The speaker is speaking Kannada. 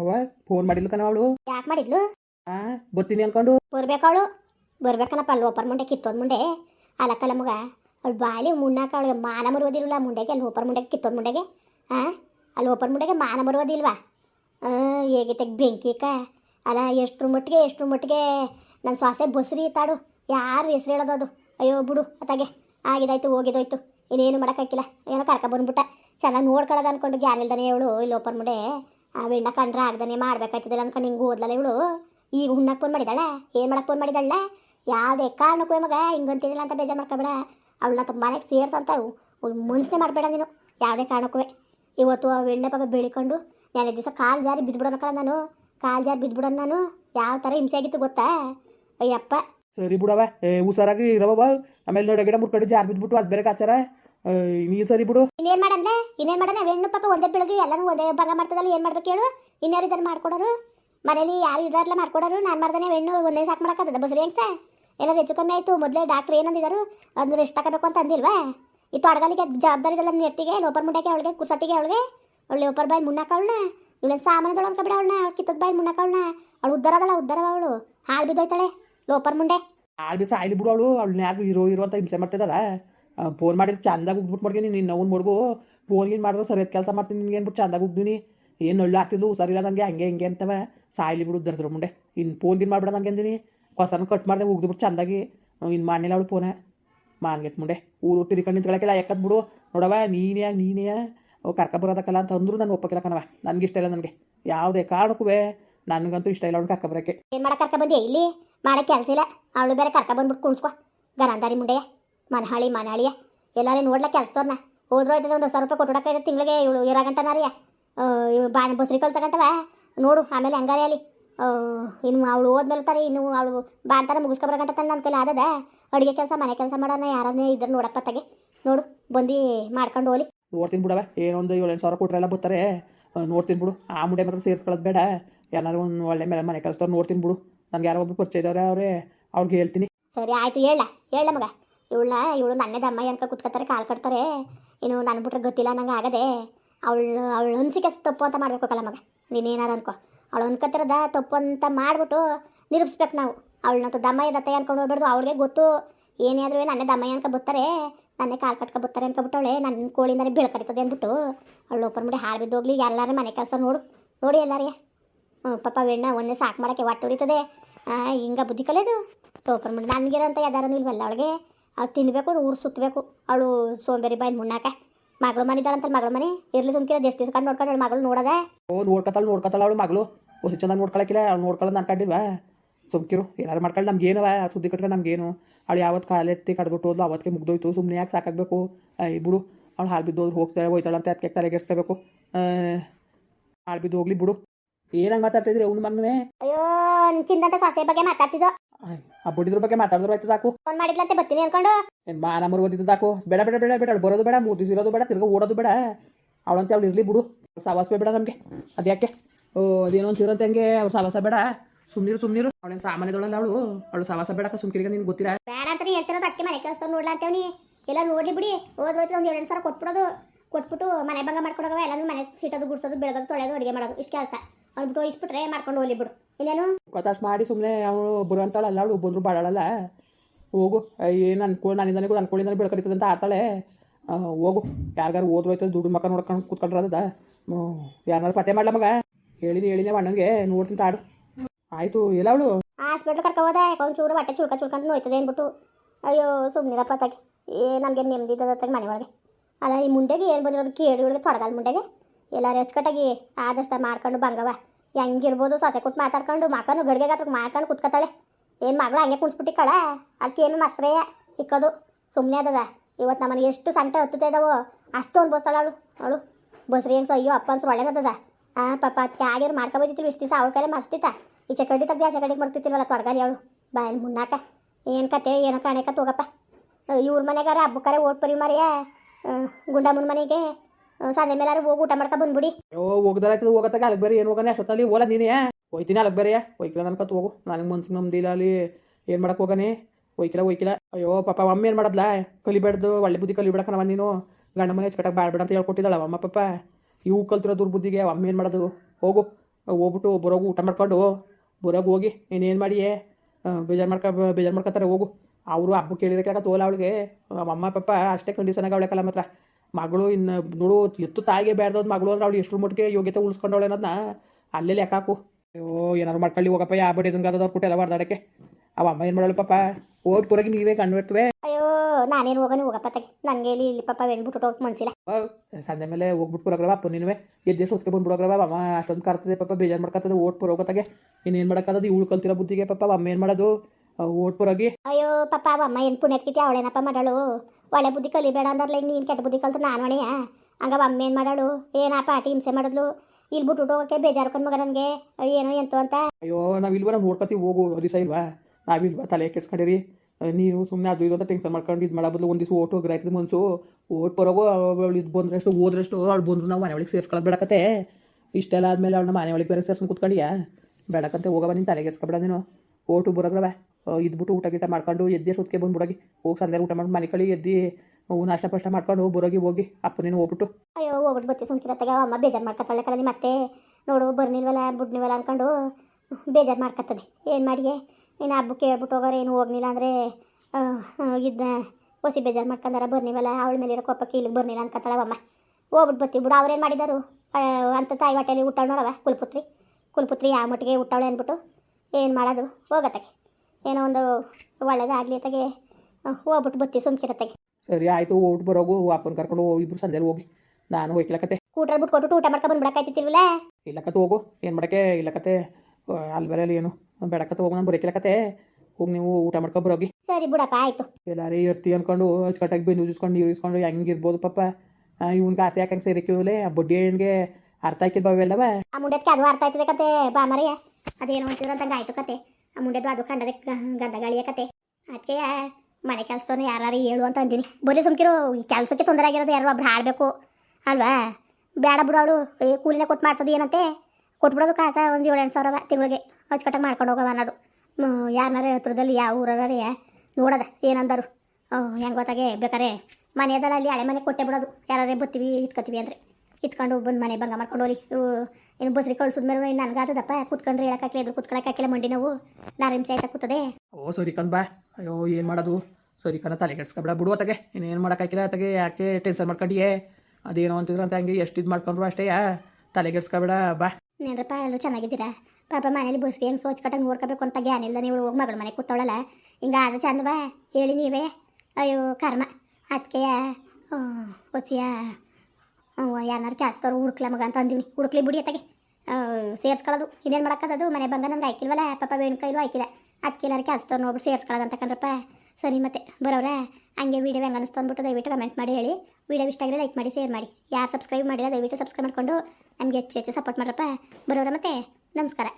ಅವ ಫೋನ್ ಮಾಡಿದ್ಲು ಕಣ ಅವಳು? ಯಾಕೆ ಮಾಡಿದ್ಲು? ಆ ಬರ್ತೀನಿ ಅನ್ಕೊಂಡು. ಬರ್ಬೇಕವಳು ಬರ್ಬೇಕನಪ್ಪ ಅಲ್ಲಿ ಓಪರ್ ಮುಂಡೆ ಕಿತ್ತೋದ್ ಮುಂಡೆ. ಅಲಕ್ಕಲ್ಲ ಮಗ ಅವಳು ಬಾಳಿ ಮುಣ್ಣಾಕ ಅವಳಿಗೆ ಮಾನ ಮರುವುದಿಲ್ಲ ಮುಂಡೆಗೆ ಅಲ್ಲಿ ಓಪರ್ ಮುಂಡೆಗೆ ಕಿತ್ತೋದ್ ಮುಂಡೆಗೆ. ಆ ಅಲ್ಲಿ ಓಪರ್ ಮುಂಡೆಗೆ ಮಾನ ಮರುವುದಿಲ್ವಾ? ಹೇಗೈತೆ ಬೆಂಕಿಕ ಅಲ್ಲ ಎಷ್ಟ್ರ ಮಟ್ಟಿಗೆ ಎಷ್ಟ್ರ ಮಟ್ಟಿಗೆ ನನ್ನ ಶ್ವಾಸೆ ಬಸ್ರಿ ತಾಡು ಯಾರು ಹೆಸರು ಹೇಳೋದು ಅದು? ಅಯ್ಯೋ ಬಿಡು ಅತ್ತಾಗೆ. ಆಗಿದಾಯ್ತು ಹೋಗಿದೋಯ್ತು. ಇನ್ನೇನು ಮಾಡೋಕ್ಕಾಗಿಲ್ಲ ಏನೋ ಕರ್ಕ ಬಂದ್ಬಿಟ್ಟ. ಚೆನ್ನಾಗಿ ನೋಡ್ಕೊಳ್ಳೋದು ಅನ್ಕೊಂಡು ಗ್ಯಾನ್ ಇಲ್ದಾನೆ ಇವಳು ಇಲ್ಲಿ ಓಪನ್ ಮುಂಡೆ. ಆ ಬೆಂಡ ಕಂಡ್ರೆ ಆಗ್ದಾನೆ ಮಾಡ್ಬೇಕಾಯ್ತದಲ್ಲ ಅನ್ಕೊಂಡು ಹಿಂಗೆ ಓದ್ಲಲ್ಲ ಇವಳು. ಈಗ ಹುಣ್ಣಕ್ಕೆ ಫೋನ್ ಮಾಡಿದಾಳೆ? ಏನು ಮಾಡಕ್ಕೆ ಫೋನ್ ಮಾಡಿದಾಳೆ ಯಾವುದೇ ಕಾರಣಕ್ಕೂ ಮಗ ಹಿಂಗಂತಿದಿಲ್ಲ ಅಂತ ಬೇಜಾರು ಮಾಡ್ಕೊಬೇಡ. ಅವಳನ್ನ ತುಂಬ ಮನೆಗೆ ಸೇರ್ಸಂತ ಮನ್ಸನ್ನೇ ಮಾಡಬೇಡ ನೀನು. ಯಾವುದೇ ಕಾರಣಕ್ಕೂ. ಇವತ್ತು ಆ ಎಣ್ಣೆ ಪಾಪ ಬೆಳಿಕೊಂಡು ನಾನು ದಿವಸ ಕಾಲು ಜಾರಿ ಬಿದ್ದುಬಿಡೋನಕ್ಕಲ್ಲ ನಾನು. ಕಾಲು ಜಾರಿ ಬಿದ್ದುಬಿಡೋಣ ನಾನು. ಯಾವ ಥರ ಹಿಂಸೆ ಆಗಿತ್ತು ಗೊತ್ತಾ? ಅಯ್ಯಪ್ಪ. ಸರಿ ಬಿಡವ ಏ ಹುಷಾರಾಗಿ ಇರವ ಆಮೇಲೆ ನೋಡಿ, ಗಿಡ ಮುರ್ಕಡೆ ಜಾರ್ ಬಿದ್ಬಿಟ್ಟು ಅದು ಬೇರೆ ಕಾಚಾರ. ನೀ ಸರಿ ಬಿಡು. ಇನ್ನೇನು ಮಾಡಂದ್ರೆ ಇನ್ನೇನು ಮಾಡೋಣ ಹೆಣ್ಣು ಪಾಪ ಒಂದೇ ಬೆಳಗ್ಗೆ ಎಲ್ಲನೂ ಒಂದೇ ಭಾಗ ಮಾಡ್ತದಲ್ಲ ಏನು ಮಾಡ್ಬೇಕು ಹೇಳು? ಇನ್ಯಾರು ಇದನ್ನು ಮಾಡ್ಕೊಡೋರು? ಮನೇಲಿ ಯಾರು ಇದಾರಲ್ಲ ಮಾಡ್ಕೊಡೋರು? ನಾನು ಮಾಡ್ದಾನೆ ಹೆಣ್ಣು ಒಂದೇ ಸಾಕು ಮಾಡೋಕ್ಕದ ಬಸ್ರಿ ಹೆಂಗ್ ಸರ್ ಏನಾದ್ರು ಹೆಚ್ಚು ಕಮ್ಮಿ ಆಯ್ತು ಮೊದಲೇ ಡಾಕ್ಟ್ರ್ ಏನಂದಿದ್ದಾರೆ ಅಂದ್ರೆ ಎಷ್ಟು ತಗೋಬೇಕು ಅಂತ ಅಂದಿಲ್ವಾ? ಈ ತೊಡಗಲಿಗೆ ಜವಾಬ್ದಾರಿ ಇದಲ್ಲ ನೆಟ್ಟಿಗೆ ಲೋಪರ್ ಮುಂಡಕ್ಕೆ ಅವಳಿಗೆ ಕುರ್ಸಟ್ಟಿಗೆ ಅವಳಿಗೆ. ಅವಳು ಲೋಪರ್ ಬಾಯಿ ಮುನ್ನಕ್ಕ ಅವಳನ್ನ ಇವಳನ್ನ ಸಾಮಾನ್ಯದೊಳ ಅನ್ಕೊಬಿಡ ಅವಳನ್ನ ಅವಳು ಕಿತ್ತದ ಬಾಯ್ ಮುನ್ನಕ್ಕ ಅವಳನ್ನ ಅವಳು ಉದ್ದಾರ ಅದಲ್ಲ ಉದ್ದಾರವ ಅವಳು. ಹಾಳು ಬಿದ್ದೋಯ್ತಾಳೆ ಲೋಪರ್ ಮುಂಡೆ. ಆಳ್ ಬಿ ಆಯ್ಲಿ ಬಿಡು ಅವಳು ಅವಳನ್ನ ಯಾರು ಇರೋ ಇರೋ ಅಂತ ಹಿಂಸೆ ಮಾಡ್ತಿದ್ದಾರ ಫೋನ್ ಮಾಡಿದ್ರೆ ಚಂದಾಗ ಉಗ್ಬಿಟ್ಟು ಮಾಡ್ತೀನಿ ನಿನ್ನ ಅವ್ನು ಮಡ್ಗು ಫೋನ್ ಏನು ಮಾಡಿದ್ರೆ ಸರಿಯಾದ ಕೆಲಸ ಮಾಡ್ತೀನಿ ನಿನ್ಗೆ ಅಂದ್ಬಿಟ್ಟು ಚಂದಾಗ ಉಗ್ದೀನಿ ಏನು ಒಳ್ಳೆ ಸರಿ ಇಲ್ಲ ನನಗೆ ಹಂಗೆ ಹಿಂಗೆ ಅಂತವೆ. ಸಾಯಿಲಿ ಬಿಡು ದರ್ದ್ರ ಮುಂಡೆ ಇನ್ನು ಫೋನ್ ಗಿನ್ ಮಾಡ್ಬಿಡ ನಂಗೆ ಅಂದಿನಿ. ಹೊಸನ ಕಟ್ ಮಾಡಿದೆ ಉಗ್ದ್ಬಿಟ್ಟು ಚಂದಾಗಿ. ಇನ್ನು ಮಾಡಿಲ್ಲ ಅವಳು ಫೋನ ಮಾನ್ಗೆಟ್ ಮುಂಡೆ ಊರು ತಿರ್ಕೊಂಡು ನಿಂತ್ಕೊಳಕ್ಕೆಲ್ಲ ಯಾಕತ್ ಬಿಡು. ನೋಡವ ನೀನೇ ನೀನೇ. ಕರ್ಕ ಅಂತ ಅಂದ್ರು ನಾನು ಒಪ್ಪಕ್ಕಿಲ್ಲ ಕಣವ ನನಗೆ ಇಷ್ಟ ಇಲ್ಲ ನನಗೆ. ಯಾವುದೇ ಕಾರಣಕ್ಕೂ ನನಗಂತೂ ಇಷ್ಟ ಇಲ್ಲ ಅವ್ಳು ಏನು ಮಾಡಕ್ಕೆ ಕರ್ಕ ಬಂದೆ ಇಲ್ಲಿ? ಮಾಡಕ್ಕೆ ಕೆಲಸ ಇಲ್ಲ. ಅವಳು ಬೇರೆ ಕರ್ಕ ಬಂದ್ಬಿಟ್ಟು ಕುಣಿಸ್ಕೊ. ಗರಂದಾರಿ ಮುಂಡೆಯ ಮನಹಾಳಿ ಮನಹಾಳಿಯ ಎಲ್ಲಾರೇ ನೋಡ್ಲಕ್ಕೆ ಕೆಲಸದವ್ರನ್ನ ಹೋದ್ರೂ ಆಯ್ತದ ಒಂದು ಸಾವಿರ ರೂಪಾಯಿ ಕೊಟ್ಬಿಡಕ್ಕೆ ತಿಂಗಳಿಗೆ ಇವಳು ಇರೋ ಗಂಟನಾರಿಯ. ಇವಳು ಬಾ ಬಸ್ರಿ ಕಳ್ಸಕಂಟವ ನೋಡು ಆಮೇಲೆ ಹಂಗಾರೆ ಅಲ್ಲಿ. ಇನ್ನು ಅವಳು ಹೋದ್ಮೇಲೆ ತಾರೆ ಇನ್ನು ಅವಳು ಬಾಂತಾನ ಮುಗಿಸ್ಕೊಬರಗಂಟ ತಂದು ನನ್ನ ಕೈಲಿ ಆದದ. ಅಡುಗೆ ಕೆಲಸ ಮನೆ ಕೆಲಸ ಮಾಡೋಣ ಯಾರನ್ನೇ ಇದ್ರೆ ನೋಡಪ್ಪ ತಗೆ. ನೋಡು ಬಂದು ಮಾಡ್ಕೊಂಡು ಹೋಲಿ ನೋಡ್ತೀನಿ ಬಿಡವ ಏನೊಂದು ಏಳೆಂಟು ಸಾವಿರ ಕೊಟ್ರೆಲ್ಲ ಬರ್ತಾರೆ. ನೋಡ್ತೀನಿ ಬಿಡು ಆ ಮುಂಡೆ ಮಾತ್ರ ಸೇರಿಸ್ಕೊಳ್ಳೋದು ಬೇಡ. ಏನಾದ್ರು ಒಂದು ಒಳ್ಳೆ ಮೇಲೆ ಮನೆ ಕೆಲಸದವ್ರು ನೋಡ್ತೀನಿ ಬಿಡು. ನನಗೆ ಯಾರೋ ಒಬ್ಬರು ಪರಿಚಯ ಇದ್ದಾರೆ ಅವರೇ ಅವ್ರಿಗೆ ಹೇಳ್ತೀನಿ. ಸರಿ ಆಯ್ತು ಹೇಳ ಹೇಳ ಮಗ. ಇವಳನ್ನ ಇವಳು ನನ್ನೇ ದಮ್ಮ ಅನ್ಕ ಕುತ್ಕೋತಾರೆ, ಕಾಲು ಕಟ್ತಾರೆ. ಇನ್ನು ನಾನು ಬಿಟ್ರೆ ಗೊತ್ತಿಲ್ಲ, ನಂಗೆ ಆಗದೆ. ಅವಳು ಅವಳು ಅನ್ಸಿಕೆ ತಪ್ಪು ಅಂತ ಮಾಡ್ಬೇಕಲ್ಲ ಮಗ. ನೀನೇನಾರು ಅನ್ಕೋ. ಅವಳು ಅನ್ಕೋತಿರೋದ ತಪ್ಪು ಅಂತ ಮಾಡಿಬಿಟ್ಟು ನಿರೂಪಿಸ್ಬೇಕು ನಾವು. ಅವಳನ್ನ ದಮ್ಮ ದತ್ತೆ ಅನ್ಕೊಂಡು ಹೋಗ್ಬಾರ್ದು ಅವ್ಳಿಗೆ ಗೊತ್ತು. ಏನೇ ಆದ್ರೂ ನನ್ನೇ ದಮ್ಮ ಅನ್ಕ ಬರ್ತಾರೆ ನನ್ನೇ ಕಾಲು ಕಟ್ಕೊ ಬರ್ತಾರೆ ಅನ್ಕೊಬಿಟ್ಟವಳೆ ನನ್ನ ಕೋಳಿಂದನೇ ಬೀಳ್ಕರಿತದೆ ಅಂದ್ಬಿಟ್ಟು ಅವಳು ಓಪನ್ ಮಾಡಿ ಹಾಳು ಬಿದ್ದೋಗ್ಲಿ ಎಲ್ಲಾರ ಮನೆ ಕೆಲಸ ನೋಡು. ನೋಡಿ ಎಲ್ಲಾರಿಯ ಹ್ಞೂ ಪಾಪ ಬೆಣ್ಣ ಒಂದೇ ಸಾಕು ಮಾಡೋಕ್ಕೆ ಒಟ್ಟು ಉರಿತದೆ ಹಿಂಗ ಬುದ್ಧಿ ಕಲಿಯೋದು ಓಪನ್ ಮಾಡಿ. ನನಗಿರೋಂಥ ಯಾವ್ದಾರು ಇಲ್ವಲ್ಲ ಅವಳಿಗೆ? ಅವ್ಳು ತಿನ್ನಬೇಕು ಊರು ಸುತ್ತಬೇಕು ಅವಳು ಸೋಂಬೇರಿ ಬಾಯಿ ಮುನ್ನಾಕ ಮಗಳು ಮನಿದ್ದಾಳಂತ ಮಗಳ ಮನೆ. ಇರ್ಲಿ ಸುಮ್ಕಿರೋದು ಎಷ್ಟು ದಿವಸ ಕಂಡು ನೋಡ್ಕೊಂಡು ಅವಳು ಮಗಳು ನೋಡದೆ. ಓ ನೋಡ್ಕೊತಾಳು ನೋಡ್ಕೊತಾಳ ಅವಳು ಮಗಳು. ಹೊಸ ಚೆನ್ನಾಗಿ ನೋಡ್ಕೊಳಕಿಲ್ಲ ಅವ್ಳು ನೋಡ್ಕೊಳ್ಳೋದು ನಾನು ಸುಮ್ಕಿರು ಸುಮ್ಕಿರು ಏನಾರು ಮಾಡ್ಕೊಂಡು ಏನವ? ಸುದ್ದಿ ಕಟ್ಕೊಂಡು ನಮ್ಗೇನು ಅವಳು ಯಾವತ್ತು ಕಾಲೆತ್ತಿ ಕಡ್ಬಿಟ್ಟು ಹೋದ್ಲು ಅವತ್ತಿಗೆ ಮುಗ್ದೋಯ್ತು. ಸುಮ್ಮನೆ ಯಾಕೆ ಸಾಕಾಗಬೇಕು? ಇಬ್ಬರು ಅವ್ಳು ಹಾಲು ಬಿದ್ದೋದ್ರು ಹೋಗ್ತಾಳೆ ಹೋಯ್ತಾಳೆ ಅಂತ ಅದಕ್ಕೆ ತಲೆಗೆಡ್ಸ್ಕೋಬೇಕು ಹಾಳು ಬಿದ್ದು ಹೋಗ್ಲಿ ಬಿಡು. ಏನಂಗೆ ಮಾತಾಡ್ತಿದ್ರಿ ಅವ್ನು ಮಗನೇ ಅಯ್ಯೋ ನಿನ್ ಚಿಂದಂತ ಸೊಸೆ ಬಗ್ಗೆ ಮಾತಾಡ್ತಿದ್ದೋ. ಆ ಬುಡಿದ್ರ ಬಗ್ಗೆ ಮಾತಾಡಿದ್ರು ಆಯ್ತು ಸಾಕು ಫೋನ್ ಮಾಡಿದ್ಲಂತೆ ಬರ್ತೀನಿ ಅನ್ಕೊಂಡು. ಮಾ ಮಾನ ಮರು ಓದಿದ್ದು ಸಾಕು ಬೇಡ ಬೇಡ ಬೇಡ ಬೇಡ ಬರೋದು ಬೇಡ ಮೂರು ದಿವಸ ಇರೋದು ಬೇಡ ತಿರ್ಗ ಓಡೋದು ಬೇಡ. ಅವಳಂತೆ ಅವಳು ಇರಲಿ ಬಿಡು. ಸಾವಾಸ ಬೇಡ ನಮಗೆ. ಅದ್ಯಾಕೆ ಓ ಅದೇನೋ ಅಂತಿರಂತೆ ಹಂಗೆ. ಅವ್ರು ಸಾವಾಸ ಬೇಡ. ಸುಮ್ನಿರು ಸುಮ್ನಿರು. ಅವಳೇನು ಸಾಮಾನ್ಯದೊಳಲ್ಲ ಅವಳು. ಅವಳು ಸಾವಾಸ ಬೇಡ ಸುಮ್ಕಿರಿಗೆ ನಿನ್ಗೆ ಗೊತ್ತಿಲ್ಲ. ಬೇಡ ಅಂತ ಹೇಳ್ತಿರೋದು ಅದಕ್ಕೆ ಮನೆ ಕೆಲಸ ನೋಡ್ಲಾ ಅಂತೇವ್ನಿ ಎಲ್ಲ ನೋಡ್ಲಿ ಬಿಡಿ. ಹೋದ್ರೋಯ್ತು ಒಂದು ಎರಡು ಸಾವಿರ ಕೊಟ್ಬಿಡೋದು. ಕೊಟ್ಬಿಟ್ಟು ಮನೆ ಭಂಗ ಮಾಡ್ಕೊಡೋದು ಎಲ್ಲಾನು ಮನೆ ಸೀಟೋದು ಗುಡ್ಸೋದು ಬೆಳಗೋದು ತೊಳೆಯೋದು ಅಡುಗೆ ಮಾಡೋದು ಇಷ್ಟು ಕೆಲಸ. ಅಂದ್ಬಿಟ್ಟು ಇಸ್ಬಿಟ್ರೆ ಮಾಡ್ಕೊಂಡು ಹೋಗ್ಲಿ ಬಿಡು. ಇನ್ನೇನು? ಕತಾಶ್ ಮಾಡಿ ಸುಮ್ಮನೆ ಅವಳು ಬರುವಂತಾಳಲ್ಲ ಅವಳು ಬಂದ್ರು ಬಾಳಲ್ಲ. ಹೋಗು ಏನು ಅನ್ಕೊ ನಾನಿಂದಾನೆ ಕೂಡ ಅನ್ಕೊಂಡಿದ್ದಾನೆ ಬೆಳ್ಕರಿತದೆ ಅಂತ ಆಡ್ತಾಳೆ. ಹೋಗು ಯಾರಿಗಾರು ಓದೋಯ್ತು ದುಡ್ಡು ಮಕ್ಕ ನೋಡ್ಕೊಂಡು ಕೂತ್ಕೊಂಡ್ರದ ಯಾರನ್ನಾರು ಪತ್ತೆ ಮಾಡ್ಲ ಮಗ? ಹೇಳಿನಿ ಹೇಳಿನಿ ಅಣ್ಣನಿಗೆ ನೋಡ್ತೀನಿ ತಾಡು. ಆಯಿತು ಎಲ್ಲ ಅವಳು? ಹಾಸ್ಪಿಟ್ಲ್ ಕರ್ಕೊ ಹೋದ ಚೂರು ಬಟ್ಟೆ ಚುಳ್ಕ ಚುಳ್ಕೊಂಡು ನೋಯ್ತದೆ ಅಂದ್ಬಿಟ್ಟು. ಅಯ್ಯೋ ಸುಮ್ಮನಿರಪ್ಪ ತಾಗಿ ಏ ನಮ್ಗೆ ನೆಮ್ಮದಿ ಇದ್ದತ್ತಾಗ ಮನೆ ಒಳಗೆ. ಅಲ್ಲ ಈ ಮುಂಡೆಗೆ ಏನು ಬಂದಿರೋದು ಕೇಳಿ ಒಳಗೆ ತೊಡಗಲ್ ಮುಂಡೆಗೆ. ಎಲ್ಲಾರು ಅಚ್ಚುಕಟ್ಟಾಗಿ ಆದಷ್ಟು ಮಾಡ್ಕೊಂಡು ಬಂಗವ ಹೆಂಗಿರ್ಬೋದು ಸೊಸೆ ಕೊಟ್ಟು ಮಾತಾಡ್ಕೊಂಡು, ಮಕ್ಕನು ಗಡಿಗೆ ಹತ್ರ ಮಾಡ್ಕೊಂಡು ಕುತ್ಕೊತಾಳೆ. ಏನು ಮಗಳು ಹಂಗೆ ಕುಣಿಸ್ಬಿಟ್ಟು ಕಳ? ಅದಕ್ಕೆ ಏನು ಮಸ್ರೇ ಇಕ್ಕೋದು. ಸುಮ್ಮನೆ ಅದದ. ಇವತ್ತು ನಮ್ಮನೆ ಎಷ್ಟು ಸಂಟೆ ಹತ್ತುತ್ತೆ ಇದಾವೋ ಅಷ್ಟು ಅನ್ಬೋಸ್ತಾಳ ಅವಳು. ಅವಳು, ಬಸ್ರಿ ಹೆಂಗ್ಸ ಅಯ್ಯೋ ಅಪ್ಪ ಅನ್ಸ್ರು ಒಳ್ಳೇದದ ಆ, ಪಾಪ ಅದಕ್ಕೆ ಆಗಿರು ಮಾಡ್ಕೊಬೋದಿತ್ತು ಇಷ್ಟು ದಿವಸ ಅವಳ ಕೈಲೇ ಮಾಡಿಸ್ತಿತ್ತ ಈ ಚಕಡಿ ತೆಗ್ದು ಆ ಚಕಡಿಗೆ ಮಾಡ್ತಿರ್ತಿಲ್ವಲ್ಲ ತೊಡಗಾಲಿ ಅವಳು. ಬಾಯಲ್ಲಿ ಮುನ್ನಾಕ. ಏನು ಕತೆ? ಏನೋ ಕಾಣೆಕ ತಗೋಪ್ಪ. ಇವ್ರ ಮನೆಗಾರ ಹಬ್ಬಕ್ಕಾರೆ ಓಟ್ ಪರಿ ಮರ್ಯ ಗುಂಡಮ್ಮನ ಮನೆಗೆ? ಸಂಜೆ ಮೇಲಾರು ಹೋಗಿ ಊಟ ಮಾಡ್ಕೊ ಬಂದ್ಬಿಡಿ ಅಯ್ಯೋ ಹೋಗ್ದಾರಾಯ್ತದ ಹೋಗತ್ತಾಗ ಅಲ್ಲಿ ಬೇರೆ, ಏನು ಹೋಗೋಣ ಅಷ್ಟೊತ್ತಲ್ಲಿ? ಹೋಲ ನೀನೇ? ಹೋಯ್ತೀನಿ ಅಲ್ಲಿಗೆ ಬೇರೆ. ಒಯ್ಕಿಲ್ಲ ಕತ್ತು ಹೋಗು. ನನಗೆ ಮನ್ಸಿಗೆ ನಮ್ದಿಲ್ಲ ಅಲ್ಲಿ. ಏನು ಮಾಡಕ್ಕೆ ಹೋಗಾನೆ? ಒಯ್ಕಿಲ್ಲ ಒಯ್ಕಿಲ್ಲ ಅಯ್ಯೋ, ಪಾಪ ಅಮ್ಮ ಏನು ಮಾಡದ್ಲ? ಕಲಿಬೇಡ್ದು, ಒಳ್ಳೆ ಬುದ್ಧಿ ಕಲಿಬಿಡಕನವ ನೀನು. ಗಂಡ ಮನೆ ಹಚ್ಕಟ್ಟಾಗ ಬಾಳ್ಬೇಡ ಅಂತ ಹೇಳ್ಕೊಟ್ಟಿದ್ದಾಳ ಅಮ್ಮ ಪಾಪ. ಇವು ಕಲ್ತಿರೋ ದುರ್ಬುದ್ಧಿಗೆ ಅಮ್ಮ ಏನು ಮಾಡೋದು? ಹೋಗು. ಹೋಗ್ಬಿಟ್ಟು ಬರೋಗು ಊಟ ಮಾಡ್ಕೊಂಡು. ಬರೋಗು ಹೋಗಿ. ಇನ್ನೇನು ಮಾಡಿ ಬೇಜಾರು ಮಾಡ್ಕೊ, ಬೇಜಾರು ಮಾಡ್ಕೊತಾರೆ, ಹೋಗು. ಅವರು ಹಬ್ಬ ಕೇಳಿರಕ್ಕೆ ತೋಲ ಅವಳಿಗೆ. ಅಮ್ಮ ಪಪ್ಪ ಅಷ್ಟೇ ಕಂಡೀಷನಾಗ ಅವಳೆಕಲ್ಲ ಮಾತ್ರ. ಮಗಳು ಇನ್ನು ನೋಡು ಎತ್ತು ತಾಯಿಗೆ ಬೇಡ್ದೋದು ಮಗಳು ಅಂದ್ರೆ ಅವಳು ಎಷ್ಟು ಮಟ್ಟಿಗೆ ಯೋಗ್ಯತೆ ಉಳಿಸ್ಕೊಂಡವಳೆ ಅನ್ನೋದನ್ನ ಅಲ್ಲೇ ಲೆಕ್ಕಾಕು ಅಯ್ಯೋ ಏನಾದ್ರು ಮಾಡ್ಕೊಳ್ಳಿ ಹೋಗಪ್ಪ ಯಾ ಬಡಿ ಅದವ್ರು ಕೊಟ್ಟು ಎಲ್ಲ ಅವ ಅಮ್ಮ ಏನು ಮಾಡಲ್ಲ ಪಾಪ? ಓಟ್ ಕೊರಗಿ ನೀವೇ ಕಣ್ಬಿಡ್ತವೆ ಅಯ್ಯೋ ನಾನೇನು ಹೋಗೋನಿ ಹೋಗಪ್ಪ ತಗೆ ನನಗೆ ಇಲ್ಲಿ ಇಲ್ಲಿ ಪಾಪ ಹೆಣ್ಬಿಟ್ಟು ಹೋಗಕ್ಕೆ ಮನ್ಸಿಲ್ಲ. ಸಂಜೆ ಮೇಲೆ ಹೋಗ್ಬಿಟ್ಟು ಬರೋಗ್ರವ ಅಪ್ಪ ನೀನುವೆ ಎದ್ದು ಸುತ್ತಕ್ಕೆ ಬಂದ್ಬಿಡೋಗ್ರವ ಅಮ್ಮ ಅಷ್ಟೊಂದು ಕರ್ತದೆ ಪಾಪ ಬೇಜಾರು ಮಾಡ್ಕೊತದೆ ಓಟ್ ಬರೋಗತ್ತಾಗೆ ಇನ್ನೇನು ಮಾಡೋಕ್ಕಾಗದು ಇವಳು ಕಲ್ತಿರೋ ಬುದ್ಧಿಗೆ ಪಾಪ ಅಮ್ಮ ಏನು ಮಾಡೋದು? ಓಟ್ ಪೂರಾಗಿ. ಅಯ್ಯೋ ಪಾಪ ಅಮ್ಮ ಏನು ಪುಣ್ಯಕ್ಕೆ ಅವಳೇನಪ್ಪ ಮಾಡಾಳು? ಒಳ್ಳೆ ಬುದ್ಧಿ ಕಲಿಬೇಡ ಅಂದ್ರಲ್ಲ ಈಗ ನೀನು ಕೆಟ್ಟ ಬುದ್ಧಿ ಕಲ್ತು ನಾನು ಹೊಣೆಯ ಹಂಗ ಅಮ್ಮ ಏನು ಮಾಡಾಳು? ಏನಪ್ಪ ಪಾಟಿ ಹಿಂಸೆ ಮಾಡಿದ್ಲು. ಇಲ್ಲಿ ಬಿಟ್ಟು ಹೋಗೋಕೆ ಬೇಜಾರು ಮಗ ನನಗೆ. ಏನೋ ಎಂತು ಅಂತ. ಅಯ್ಯೋ, ನಾವು ಇಲ್ವ ನಾವು ನೋಡ್ಕೊತೀವಿ, ಹೋಗು ದಿವಸ ಇಲ್ವಾ? ನಾವಿಲ್ವಾ ತಲೆ ಕೆಡ್ಸ್ಕೊಂಡಿರಿ? ನೀವು ಸುಮ್ಮನೆ ಅದು ಇದು ಅಂತ ಟೆನ್ಷನ್ ಮಾಡ್ಕೊಂಡು ಇದು ಮಾಡೋ ಬದಲು ಒಂದು ದಿವಸ ಓಟ್ ಹೋಗ್ರಾಯ್ತದ ಮನ್ಸು. ಓಟ್ ಬರೋಗು ಅವಳು ಇದು ಬಂದ್ರಷ್ಟು, ಹೋದ್ರಷ್ಟು ಅವಳು ಬಂದ್ರು ನಾವು ಮನೆ ಒಳಗೆ ಸೇರ್ಸ್ಕೊಳ್ಳೋದು ಇಷ್ಟೆಲ್ಲ ಆದಮೇಲೆ ಅವಳನ್ನ ಮನೆ ಒಳಗೆ ಬೇರೆ ಸೇರ್ಸ್ಕೊಂಡು ಕೂತ್ಕೊಂಡಿಯಾ? ಬೇಡಕಂತೆ ಹೋಗವ ನೀನು ತಲೆಗೆಡ್ಸ್ಕೊಬೇಡ ನೀನು. ಓಟು ಬರೋದ್ರವ ಇದ್ಬಿಟ್ಟು ಊಟ ಗೀಟ ಮಾಡ್ಕೊಂಡು ಎದ್ದೆ ಸುತ್ತಿಗೆ ಬಂದ್ಬಿಡೋಗಿ. ಹೋಗಿ ಸಂಜೆ ಊಟ ಮಾಡಿ ಮನೆ ಕಳಿ ಎದ್ದು ನಾಷ್ಟ ಪಾಷ್ಟ ಮಾಡ್ಕೊಂಡು ಬರೋಗಿ ಹೋಗಿ ಅಪ್ಪ ನೀನು ಹೋಗ್ಬಿಟ್ಟು. ಅಯ್ಯೋ ಹೋಗ್ಬಿಟ್ಟು ಬತ್ತಿ ಸುಮ್ಕಿರತ್ತಾಗ ಅಮ್ಮ ಬೇಜಾರು ಮಾಡ್ಕೊತಾಳೆ ಕಲ ಮತ್ತೆ. ನೋಡು, ಬರ್ನಿಲ್ವಲ್ಲ, ಬುಡ್ನಿವಲ್ಲ ಅಂದ್ಕೊಂಡು ಬೇಜಾರು ಮಾಡ್ಕೊತದೆ ಏನು ಮಾಡಿಯೇ? ನೀನು ಹಬ್ಬಕ್ಕೆ ಹೇಳ್ಬಿಟ್ಟು ಹೋಗೋರು ಏನು ಹೋಗ್ನಿಲ್ಲ ಅಂದರೆ ಇದನ್ನ ಹೊಸಿ ಬೇಜಾರು ಮಾಡ್ಕೊಂಡಾರ ಬರ್ನಿವಲ್ಲ, ಅವಳ ಮೇಲೆ ಇರೋ ಕೊಪ್ಪಕ್ಕೆ ಇಲ್ಲಿಗೆ ಬರ್ನಿಲ್ಲ ಅನ್ಕೊತಾಳವಮ್ಮ ಹೋಗ್ಬಿಟ್ಟು ಬತ್ತಿ ಬಿಡು ಅವ್ರೇನು ಮಾಡಿದಾರು? ಅಂತ ತಾಯಿ ಹೊಟ್ಟೆಯಲ್ಲಿ ಊಟ ನೋಡವ, ಕುಲ್ಪುತ್ರಿ. ಕುಲ್ಪುತ್ರಿ ಯಾವ ಮಟ್ಟಿಗೆ ಊಟವಳೆ ಅಂದ್ಬಿಟ್ಟು ಏನು ಮಾಡೋದು? ಹೋಗತ್ತಗೆ ಏನೋ ಒಂದು ಒಳ್ಳೇದಾಗಲಿ ಅತ್ತಗೆ. ಹೋಗ್ಬಿಟ್ಟು ಬತ್ತಿ ಸುಮ್ಕಿರತ್ತಗೆ ಸರಿ ಆಯಿತು ಊಟ ಬರೋಗು ಅಪ್ಪನ ಕರ್ಕೊಂಡು ಇಬ್ರು ಸಂಜೆಲಿ ಹೋಗಿ. ನಾನು ಹೋಗ್ಲಕತ್ತೆ ಊಟ ಬಿಟ್ಟು ಕೊಟ್ಟು ಊಟ ಮಾಡ್ಕೊಂಡು ಬಂದ್ಬಿಡಕ್ಕಾಯ್ತಿಲ್ವಲ್ಲ ಇಲ್ಲಕತ್ತೆ ಹೋಗು. ಏನು ಮಾಡಕ್ಕೆ? ಇಲ್ಲಕತ್ತೆ ಅಲ್ಲಿ ಬರಲ್ಲ ಏನು? ಬೇಡಕತ್ತೆ ಹೋಗು ನಾನು ಬರೋಕಿಲ್ಲಕತ್ತೆ ಹೋಗಿ ನೀವು ಊಟ ಮಾಡ್ಕೊಂಡು ಬರೋಗಿ. ಸರಿ ಬಿಡಪ್ಪ ಆಯಿತು. ಎಲ್ಲಾರು ಇರ್ತಿ ಅಂದ್ಕೊಂಡು ಅಚ್ಚುಕಟ್ಟಾಗಿ ಬೆನ್ನು ಚೂಸ್ಕೊಂಡು ನೀರು ಇಸ್ಕೊಂಡು ಹೆಂಗಿರ್ಬೋದು ಪಾಪ. ಇವನ್ಗೆ ಆಸೆ ಯಾಕಂಗೆ ಸೇರಿಕೆ ಆ ಬಡ್ಡಿ ಹೆಣ್ಣಿಗೆ ಅರ್ಥ ಆಕಿರ್ಬಾವೆಲ್ಲವ ಆ ಮುಂಡಕ್ಕೆ ಅದು ಅರ್ಥ ಆಯ್ತದೆ ಕತೆ ಬಾ ಮರೆಯ ಅದೇನು ಅಂತಂಗೆ ಆಯ್ತು ಕತೆ. ಆ ಮುಂಡೆದು ಅದು ಕಂಡದೆ ಗಂಧ ಗಾಳಿಯ ಕತೆ. ಅದಕ್ಕೆ ಮನೆ ಕೆಲಸದವ್ರು ಯಾರು ಹೇಳು ಅಂತ ಅಂದಿನಿ. ಬರೀ ಸುಮ್ಕಿರು, ಈ ಕೆಲಸಕ್ಕೆ ತೊಂದರೆ ಆಗಿರೋದು ಯಾರು ಒಬ್ರು ಹಾಡಬೇಕು. ಅಲ್ವಾ? ಬೇಡ ಬಿಡು ಅವಳು ಕೂಲಿನ ಕೊಟ್ಟು ಮಾಡ್ಸೋದು ಏನಂತೆ? ಕೊಟ್ಬಿಡೋದು ಕಾಸ ಒಂದು ಏಳು ಎಂಟು ಸಾವಿರ ತಿಂಗಳಿಗೆ. ಅಚ್ಚುಕಟ್ಟಾಗಿ ಮಾಡ್ಕೊಂಡು ಹೋಗವ ಅನ್ನೋದು. ಯಾರನ್ನಾರ ಹತ್ರದಲ್ಲಿ ಯಾವ ಊರಾರೇ ನೋಡದ ಏನಂದರು. ಹೆಂಗೆ ಗೊತ್ತಾಗೆ, ಬೇಕಾರೆ ಮನೆಯದಲ್ಲಿ ಅಲ್ಲಿ ಹಳೆ ಮನೆ ಕೊಟ್ಟೆ ಬಿಡೋದು. ಯಾರೇ ಬತ್ತೀವಿ ಇತ್ಕೋತೀವಿ ಅಂದರೆ. ಇತ್ಕೊಂಡು ಬಂದು ಮನೆ ಭಂಗ ಮಾಡ್ಕೊಂಡು ಹೋಗಿ ಇನ್ನು ಬಸ್ರಿ ಕಳ್ಸಿದ್ಮೇಲೆ ಇನ್ನು ನನಗಾದದಪ್ಪ ಕೂತ್ಕೊಂಡ್ರೆ ಹೇಳಕ್ಕಾಕಿಲ್ಲ ಎದುರು ಕೂತ್ಕೊಳಕ್ಕಾಗಿಲ್ಲ ಮಂಡಿ ನಾವು. ನಾರಿಂಸೆ ಆಯ್ತಾ ಕೂತದೆ? ಓ ಸರಿ ಕಣ್ ಬಾ. ಅಯ್ಯೋ ಏನು ಮಾಡೋದು? ಸರಿ ಕಣ ತಲೆ ಕೆಡ್ಸ್ಕೊಬೇಡ. ಬಿಡು ಇನ್ನು ಇನ್ನೇನು ಮಾಡೋಕ್ಕಾಗಿಲ್ಲ ತಗೆ ಯಾಕೆ ಟೆನ್ಷನ್ ಮಾಡ್ಕೊಂಡಿಯೇ? ಅದೇನೋ ಅಂತಿದ್ರು ಅಂತ ಹಂಗೆ ಎಷ್ಟು ಇದು ಮಾಡ್ಕೊಂಡ್ರು ಅಷ್ಟೇ. ತಲೆ ಕೆಡ್ಸ್ಕೊಬೇಡ ಬಾ. ನೇನ್ರಪ್ಪ ಎಲ್ಲರೂ ಚೆನ್ನಾಗಿದ್ದೀರಾ? ಪಾಪ ಮನೇಲಿ ಬಸ್ರಿ ಹೆಂಗೆ ಸೋಚ್ ಕಟ್ಟಂಗೆ ನೋಡ್ಕೋಬೇಕು ಅಂತ ಗ್ಯಾನ್ ಇಲ್ಲ ನೀವು ಹೋಗಿ ಮಗಳ ಮನೆ ಕೂತವಳಲ್ಲ. ಹಿಂಗೆ ಆದ ಚಂದ ಬಾ. ಹೇಳಿ ನೀವೇ. ಅಯ್ಯೋ ಕರ್ಮ. ಅದಕ್ಕೆ ಹೊಸಿಯ ಯಾರು ಕೆಲಸದವ್ರು ಹುಡುಕ್ಲ ಮಗ ಅಂತ ಅಂದಿನಿ ಹುಡುಕ್ಲಿ ಬಿಡಿ ಅತ್ತಾಗೆ. ಸೇರ್ಸ್ಕೊಳ್ಳೋದು ಇನ್ನೇನು ಮಾಡೋಕ್ಕದು ಮನೆ ಬಂಗ ನಂಗೆ ಆಯ್ಕಿಲ್ವಲ್ಲ ಪಾಪ ಬೇಣ ಕೈಲೂ ಆಯ್ಕಿಲ್ಲ ಅದಕ್ಕೆ ಎಲ್ಲರೂ ಕೆಲಸದವ್ರು ನೋಡ್ಬಿಟ್ಟು ಸೇರ್ಸ್ಕೊಳ್ಳೋದು ಅಂತ ಕಂಡ್ರಪ್ಪ. ಸರಿ ಮತ್ತೆ ಬರೋರೆ ಹಂಗೆ ವೀಡಿಯೋ ಹೆಂಗೆ ಅನಿಸ್ತು ಅಂದ್ಬಿಟ್ಟು ದಯವಿಟ್ಟು ಕಮೆಂಟ್ ಮಾಡಿ ಹೇಳಿ. ವೀಡಿಯೋ ಇಷ್ಟ ಆಗಿದ್ರೆ ಲೈಕ್ ಮಾಡಿ ಶೇರ್ ಮಾಡಿ. ಯಾರು ಸಬ್ಸ್ಕ್ರೈಬ್ ಮಾಡಿಲ್ಲ, ದಯವಿಟ್ಟು ಸಬ್ಸ್ಕ್ರೈಬ್ ಮಾಡಿಕೊಂಡು ನಮಗೆ ಹೆಚ್ಚು ಹೆಚ್ಚು ಸಪೋರ್ಟ್ ಮಾಡ್ರಪ್ಪ. ಬರೋರ ಮತ್ತೆ, ನಮಸ್ಕಾರ.